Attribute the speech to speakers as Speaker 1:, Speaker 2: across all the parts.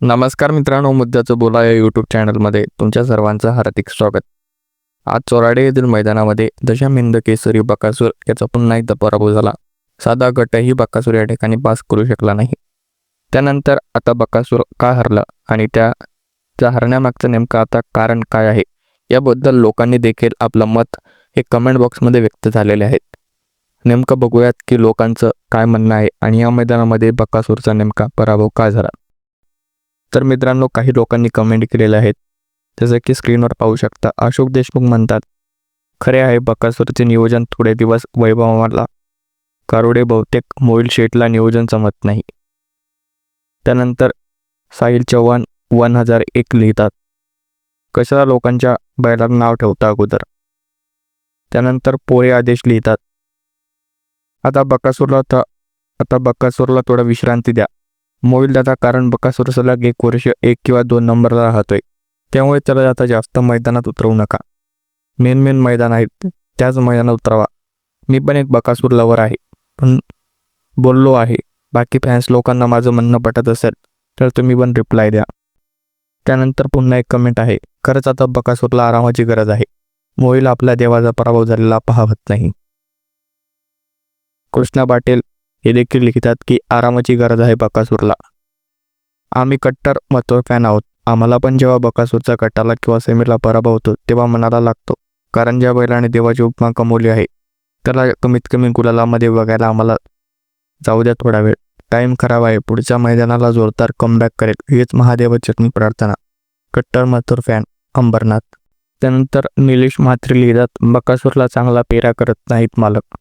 Speaker 1: नमस्कार मित्रांनो मुद्द्याचं बोला या यूट्यूब चॅनलमध्ये तुमच्या सर्वांचं हार्दिक स्वागत. आज चोराडे येथील मैदानामध्ये दशमिंद केसरी बकासूर याचा पुन्हा एकदा पराभव झाला. साधा गटही बकासूर या ठिकाणी पास करू शकला नाही. त्यानंतर आता बकासूर का हरला आणि त्या त्या हरण्यामागचं नेमकं आता कारण काय आहे? याबद्दल लोकांनी देखील आपलं मत हे कमेंट बॉक्समध्ये व्यक्त झालेले आहेत. नेमकं बघूयात की लोकांचं काय म्हणणं आहे आणि या मैदानामध्ये बकासूरचा नेमका पराभव का झाला? तर मित्रांनो काही लोकांनी कमेंट केलेले आहेत. जसं की स्क्रीनवर पाहू शकता अशोक देशमुख म्हणतात खरे आहे बकासूरचे नियोजन थोडे दिवस वैभवाला कारोडे बहुतेक मोईल शेटला नियोजन जमत नाही. त्यानंतर साहिल चव्हाण वन हजार एक लिहितात कशाला लोकांच्या बैलात नाव ठेवता अगोदर? त्यानंतर पोळे आदेश लिहितात आता बकासूरला तर आता बकासूरला थोडा विश्रांती द्या. मोबाईल दादा कारण बकासूर सलग एक वर्ष एक किंवा दोन नंबरला राहतोय. त्यामुळे त्याला आता जास्त मैदानात उतरवू नका. मेन मेन मैदान आहेत त्याच मैदानात उतरावा. मी पण एक बकासूर लवर आहे. पण बोललो आहे बाकी फॅन्स लोकांना माझं म्हणणं पटत असेल तर तुम्ही पण रिप्लाय द्या. त्यानंतर पुन्हा एक कमेंट आहे खरंच आता बकासूरला आरामाची गरज आहे. मोईल आपल्या देवाचा पराभव झालेला पाहत नाही. कृष्णा पाटील हे देखील लिहितात की आरामाची गरज आहे बकासूरला. आम्ही कट्टर मथुर फॅन आहोत. आम्हाला पण जेव्हा बकासूरचा कट्टाला किंवा सेमीला पराभव होतो तेव्हा मनाला लागतो. कारण ज्या बैलाने देवाची उपमा कमवली आहे त्याला कमीत कमी गुलालामध्ये बघायला आम्हाला जाऊ द्या थोडा वेळ. टाईम खराब आहे. पुढच्या मैदानाला जोरदार कमबॅक करेल. हीच महादेवाची प्रार्थना. कट्टर मथुर फॅन अंबरनाथ. त्यानंतर निलेश म्हात्रे लिहितात बकासूरला चांगला पेरा करत नाहीत मालक.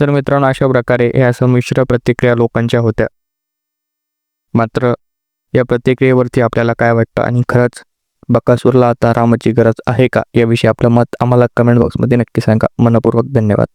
Speaker 1: तर मित्रांनो अशा प्रकारे या संमिश्र प्रतिक्रिया लोकांच्या होत्या. मात्र या प्रतिक्रियेवरती आपल्याला काय वाटतं आणि खरंच बकासूरला आता रामाची गरज आहे का? याविषयी आपलं मत आम्हाला कमेंट बॉक्समध्ये नक्की सांगा. मनपूर्वक धन्यवाद.